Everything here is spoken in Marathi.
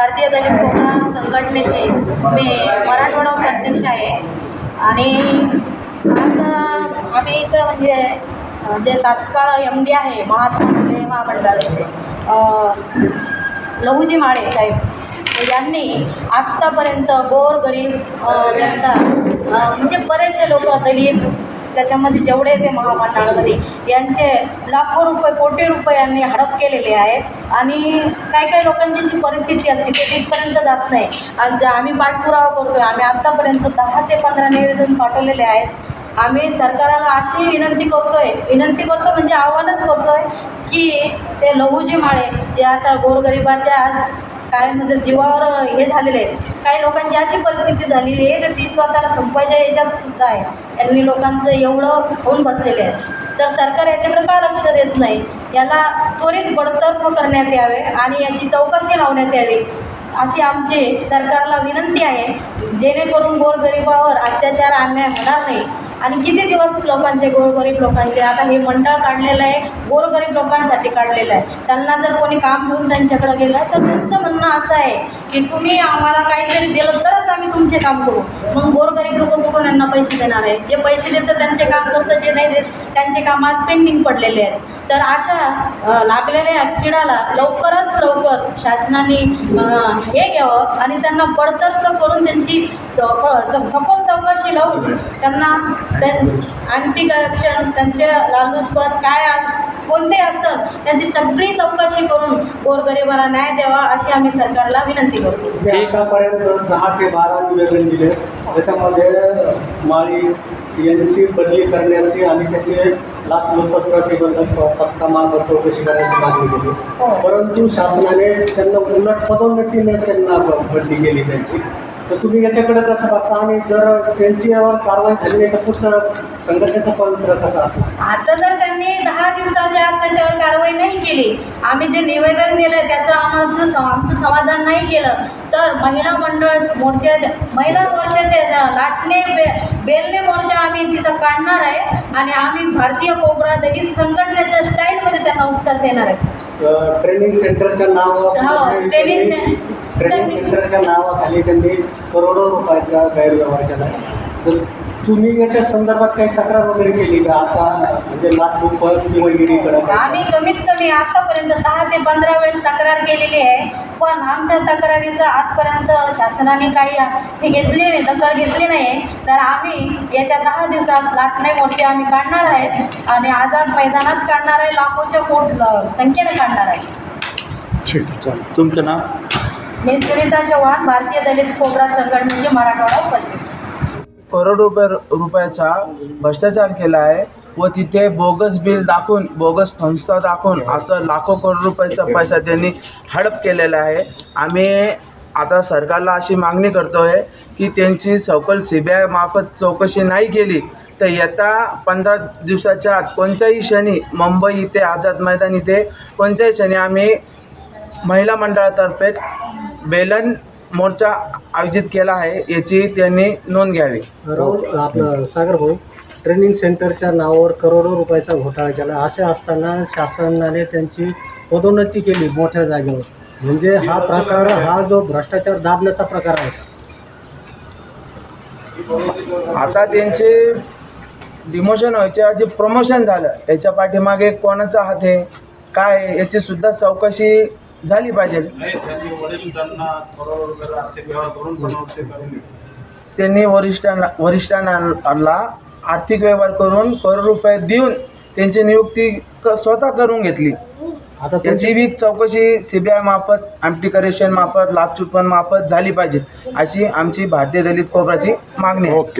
भारतीय दलित कोकणा संघटनेचे मी मराठवाडा उपाध्यक्ष आहे. आणि आज आम्ही इथं म्हणजे जे तात्काळ एम डी आहे महात्मा फुले महामंडळाचे लहूजी लहुजी माळे साहेब यांनी आत्तापर्यंत गोरगरीब जनता म्हणजे बरेचसे लोक दलित त्याच्यामध्ये जेवढे ते महामंडळामध्ये यांचे लाखो रुपये कोटी रुपये यांनी हडप केलेले आहेत. आणि काही काही लोकांची जी परिस्थिती असते ते तिथपर्यंत जात नाही. आणि आम्ही पाठपुरावा करतो आहे आम्ही आत्तापर्यंत दहा ते पंधरा निवेदन पाठवलेले आहेत. आम्ही सरकारला अशी विनंती करतोय विनंती करतो म्हणजे आव्हानच करतोय की ते लहुजी माळे जे आता गोरगरिबाच्या आज काय म्हणजे जीवावर हे झालेलं आहे काही लोकांची अशी परिस्थिती झालेली आहे तर ती स्वतःला संपायच्या याच्यात सुद्धा आहे. यांनी लोकांचं एवढं होऊन बसलेले आहे. तर सरकार याच्याकडे का लक्ष देत नाही? याला त्वरित बडतर्फ करण्यात यावे आणि याची चौकशी लावण्यात यावी अशी आमची सरकारला विनंती आहे. जेणेकरून गोरगरिबावर अत्याचार अन्याय होणार नाही. आणि किती दिवस लोकांचे गोरगरीब लोकांचे? आता हे मंडळ काढलेलं आहे गोरगरीब लोकांसाठी काढलेलं आहे. त्यांना जर कोणी काम घेऊन त्यांच्याकडे गेलं तर त्यांचं म्हणणं असं आहे की तुम्ही आम्हाला काहीतरी दिलं तरच आम्ही तुमचे काम करू. मग गोरगरीब लोक कुठून यांना पैसे देणार आहे जे पैसे देतात त्यांचे काम करतं जे नाही देत त्यांचे काम आज पेंडिंग पडलेले आहेत. तर अशा लागलेल्या किडाला लवकरात लवकर शासनाने हे घ्यावं आणि त्यांना बडतर्फ करून त्यांची सखोल चौकशी लावून त्यांना अँटी करप्शन त्यांचे लालूचपत काय कोणते असतात त्यांची सगळी चौकशी करून गोरगरिबाला न्याय द्यावा अशी आम्ही सरकारला विनंती करतो. मी दहा ते बारा निवेदन दिले त्याच्यामध्ये माळी यांची बदली करण्याची आणि त्याचे लाचलुचपत प्रतिबंधक पथकामार्फत चौकशी करण्याची मागणी केली हो. परंतु शासनाने त्यांना उलट पदोन्नतीने त्यांना बदली केली त्यांची तर तुम्ही याच्याकडे कसं बघता आणि जर त्यांची यावर कारवाई झाली तर पुढचं संघटनेचं पवित्र कसं असणार आता जर त्यांनी दहा दिवसाच्या आत त्याच्यावर कारवाई नाही केली आम्ही जे निवेदन दिलं त्याचं आमचं सम- आमचं समाधान नाही केलं तर महिला मंडळ मोर्चा महिला मोर्चाचे ज- लाटणे बे बेलणे मोर्चा आम्ही तिथं काढणार आहे आणि आम्ही भारतीय कोबरा दलित संघटनेच्या स्टाईलमध्ये त्यांना उत्तर देणार आहे. ट्रेनिंग सेंटरच्या हो, ट्रेनिंग त्यांनी- सें- ट्रेनिंग सेंटरच्या नावाखाली त्यांनी करोडो रुपयाचा गैरव्यवहार केला. तर तुम्ही याच्या संदर्भात काही तक्रार वगैरे केली का? आता म्हणजे किंवा ईडीकडे आम्ही कमीत कमी आतापर्यंत दहा ते पंधरा वेळेस तक्रार केलेली आहे. पण आमच्या तक्रारीचं आजपर्यंत शासनाने काही हे घेतले नाही दखल घेतली नाही तर आम्ही येत्या दहा दिवसात लाटणे मोर्चे आम्ही काढणार आहेत आणि आझाद मैदानात काढणार आहे. लाखोच्या कोट संख्येने काढणार आहे. ठीक आहे चालेल. तुमचं नाव? मी सुनीता चव्हाण भारतीय दलित कोबरा संघटनेचे मराठवाडा उपाध्यक्ष. करोड रुपये रुपयाचा भ्रष्टाचार केला आहे व तिथे बोगस बिल दाखवून बोगस संस्था दाखवून असं लाखो करोड रुपयाचा पैसा त्यांनी हडप केलेला आहे. आम्ही आता सरकारला अशी मागणी करतो आहे की त्यांची सकल सी बी आय मार्फत चौकशी नाही केली तर येत्या पंधरा दिवसाच्या आत कोणत्याही क्षणी मुंबई इथे आझाद मैदान इथे कोणत्याही क्षणी आम्ही महिला मंडळातर्फे बेलन मोर्चा आयोजित केला आहे याची त्यांनी नोंद घ्यावी. राहुल आपलं सागर भाऊ ट्रेनिंग सेंटरच्या नावावर करोडो रुपयाचा घोटाळा केला. असे असताना शासनाने त्यांची पदोन्नती केली मोठ्या जागेवर. म्हणजे हा प्रकार हा जो भ्रष्टाचार दाबण्याचा प्रकार आहे. आता त्यांचे डिमोशन व्हायच्या जे प्रमोशन झालं. याच्या पाठीमागे कोणाचा हात आहे काय याची सुद्धा चौकशी झाली पाहिजे. त्यांनी वरिष्ठांना वरिष्ठांना आर्थिक व्यवहार करून करोड रुपये देऊन त्यांची नियुक्ती क स्वतः करून घेतली. आता त्याची बी चौकशी सी बी आय मार्फत अँटी करेक्शन मार्फत लाचलुचपत मार्फत झाली पाहिजे अशी आमची भारतीय दलित कोबराची मागणी आहे. ओके.